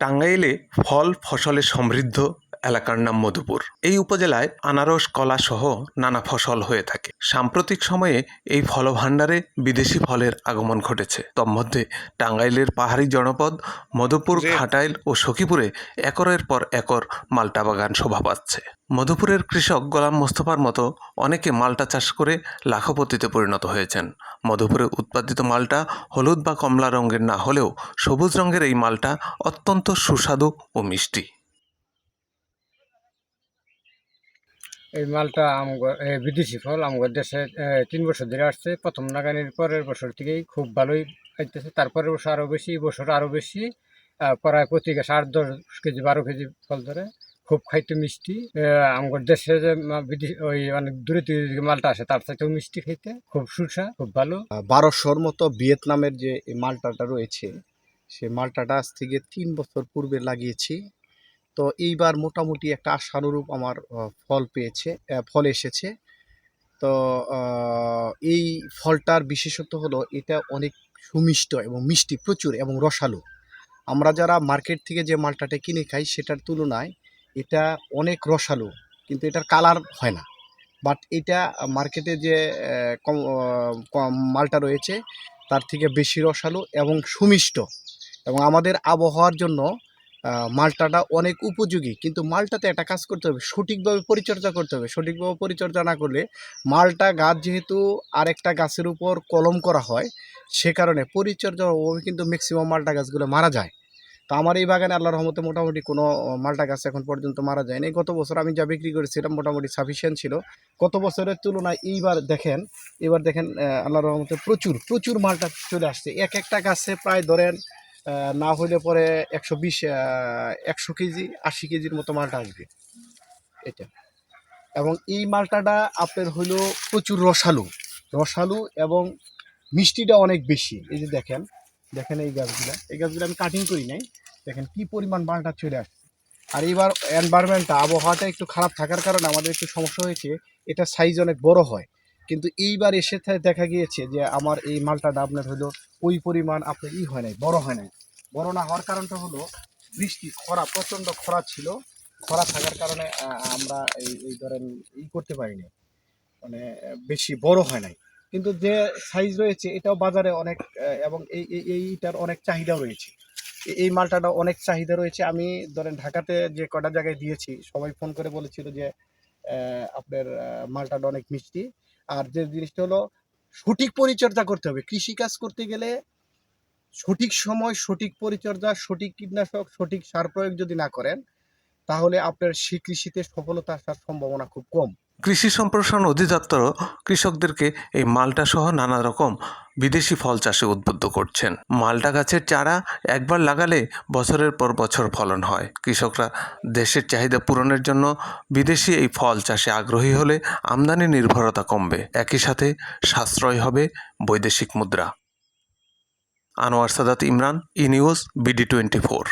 টাঙ্গাইলে ফল ফসলে সমৃদ্ধ। এলাকার নাম মধুপুর। এই উপজেলায় আনারস কলা সহ নানা ফসল হয়ে থাকে। সাম্প্রতিক সময়ে এই ফলভাণ্ডারে বিদেশি ফলের আগমন ঘটেছে। তন্মধ্যে টাঙ্গাইলের পাহাড়ি জনপদ মধুপুর ঘাটাইল ও সখীপুরে একরের পর একর মাল্টা বাগান শোভা পাচ্ছে। মধুপুরের কৃষক গোলাম মোস্তফার মতো অনেকে মাল্টা চাষ করে লাখপতিতে পরিণত হয়েছেন। মধুপুরে উৎপাদিত মালটা হলুদ বা কমলা রঙের না হলেও সবুজ রঙের এই মালটা অত্যন্ত সুস্বাদু ও মিষ্টি। এই মালটা আমগো বিদেশি ফল আমাদের দেশে তিন বছর ধরে আসছে। প্রথম নাগানির পরের বছর থেকেই খুব ভালোই খাইতেছে তারপরের বছর আরও বেশি, এই বছর আরও বেশি। প্রায় প্রতি গাছ আট, দশ কেজি, বারো কেজি ফল ধরে। খুব খাইতে মিষ্টি। আমার দেশে যে বিদেশি, ওই অনেক দূরে যে মালটা আসে, তার চাইতেও মিষ্টি খাইতে। খুব সুসা খুব ভালো। বারোশোর মতো ভিয়েতনামের যে মালটাটা রয়েছে, সে মালটাটা আজ থেকে তিন বছর পূর্বে লাগিয়েছি। তো এইবার মোটামুটি একটা আশানুরূপ আমার ফল পেয়েছে ফল এসেছে। তো এই ফলটার বিশেষত্ব হলো এটা অনেক সুমিষ্ট এবং মিষ্টি প্রচুর এবং রসালো। আমরা যারা মার্কেট থেকে যে মালটাটা কিনে খাই সেটার তুলনায় এটা অনেক রসালো, কিন্তু এটার কালার হয় না। বাট এটা মার্কেটে যে কম মালটা রয়েছে তার থেকে বেশি রসালো এবং সুমিষ্ট। এবং আমাদের আবহাওয়ার জন্য মালটাটা অনেক উপযোগী। কিন্তু মালটাতে একটা কাজ করতে হবে, সঠিকভাবে পরিচর্যা করতে হবে। সঠিকভাবে পরিচর্যা না করলে মালটা গাছ যেহেতু আরেকটা গাছের উপর কলম করা হয়, সে কারণে পরিচর্যার অভাবে কিন্তু ম্যাক্সিমাম মালটা গাছগুলো মারা যায়। তো আমার এই বাগানে আল্লাহর রহমতে মোটামুটি কোনো মালটা গাছ এখন পর্যন্ত মারা যায়নি। গত বছর আমি যা বিক্রি করেছিলাম মোটামুটি সাফিসিয়েন্ট ছিল। গত বছরের তুলনায় এইবার দেখেন, এবার দেখেন আল্লাহর রহমতে প্রচুর প্রচুর মালটা চলে আসছে। এক একটা গাছে প্রায় ধরেন না হলে পরে একশো বিশ একশো কেজি, আশি কেজির মতো মালটা আসবে। এটা। এবং এই মালটাটা আপনার হলো প্রচুর রসালো। রসালো এবং মিষ্টিটা অনেক বেশি। এই যে দেখেন দেখেন এই গাছগুলা। এই গাছগুলো আমি কাটিং করি নাই। দেখেন কি পরিমাণ মালটা চলে আসছে। আর এবার এনভায়রনমেন্টটা আবহাওয়াটা একটু খারাপ থাকার কারণে আমাদের একটু সমস্যা হয়েছে। এটা সাইজ অনেক বড় হয়। কিন্তু এইবার এসে দেখা গিয়েছে যে আমার এই মালটাটা আপনার হলো ওই পরিমাণ আপনার ই হয় নাই, বড় হয় নাই। বড় না হওয়ার কারণটা হলো বৃষ্টি, খরা, প্রচণ্ড খরা ছিল। খরা থাকার কারণে আমরা এই এই ধরেন ই করতে পারিনি। মানে বেশি বড় হয় নাই। কিন্তু যে সাইজ রয়েছে, এটাও বাজারে অনেক এবং এই, এই- এইটার অনেক চাহিদা রয়েছে। এই মালটাটা অনেক চাহিদা রয়েছে। আমি ধরেন ঢাকাতে যে কটা জায়গায় দিয়েছি, সবাই ফোন করে বলেছিল যে আপনার মালটাটা অনেক মিষ্টি। আর যে জিনিসটা হলো, সঠিক পরিচর্যা করতে হবে। কৃষি কাজ করতে গেলে সঠিক সময়, সঠিক পরিচর্যা, সঠিক কীটনাশক, সঠিক সার প্রয়োগ যদি না করেন, তাহলে আপনার সেই কৃষিতে সফলতা আসার সম্ভাবনা খুব কম। কৃষি সম্প্রসারণ অধিদপ্তর কৃষকদেরকে এই মালটা সহ নানা রকম বিদেশি ফল চাষে উদ্বুদ্ধ করছেন। মালটা গাছের চারা একবার লাগালে বছরের পর বছর ফলন হয়। কৃষকরা দেশের চাহিদা পূরণের জন্য বিদেশি এই ফল চাষে আগ্রহী হলে আমদানি নির্ভরতা কমবে। একই সাথে সাশ্রয় হবে বৈদেশিক মুদ্রা। Anwar Sadat Imran, e news, BD twenty four.